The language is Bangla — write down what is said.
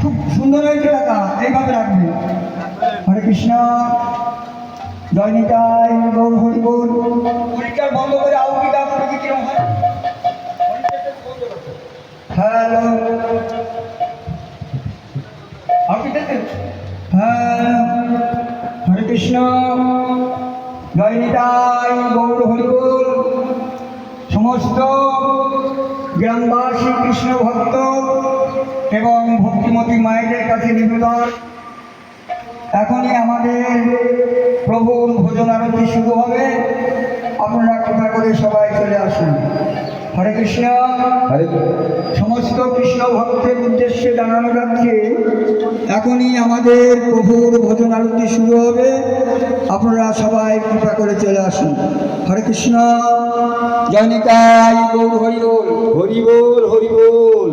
খুব সুন্দর হয়েছে টাকা এইভাবে রাখবে। হরে কৃষ্ণ জয়নিতাই গৌর পরীক্ষার বন্ধ করে কিরম হয়? হ্যালো। হরে কৃষ্ণ জয়নিতাই গৌর সমস্ত গ্রামবাসী কৃষ্ণ ভক্ত এবং ভক্তিমতী মায়েদের কাছে নিবেদন। এখনই আমাদের প্রভুর ভোজন আরতি শুরু হবে। আপনারা কৃপা করে সবাই চলে আসুন। হরে কৃষ্ণ। সমস্ত কৃষ্ণ ভক্তের উদ্দেশ্যে জানানো যাচ্ছে এখনই আমাদের প্রভুর ভোজন আরতি শুরু হবে। আপনারা সবাই কৃপা করে চলে আসুন। হরে কৃষ্ণ। জয়নিকাই গৌর হরি বল হরি বল হরি বল।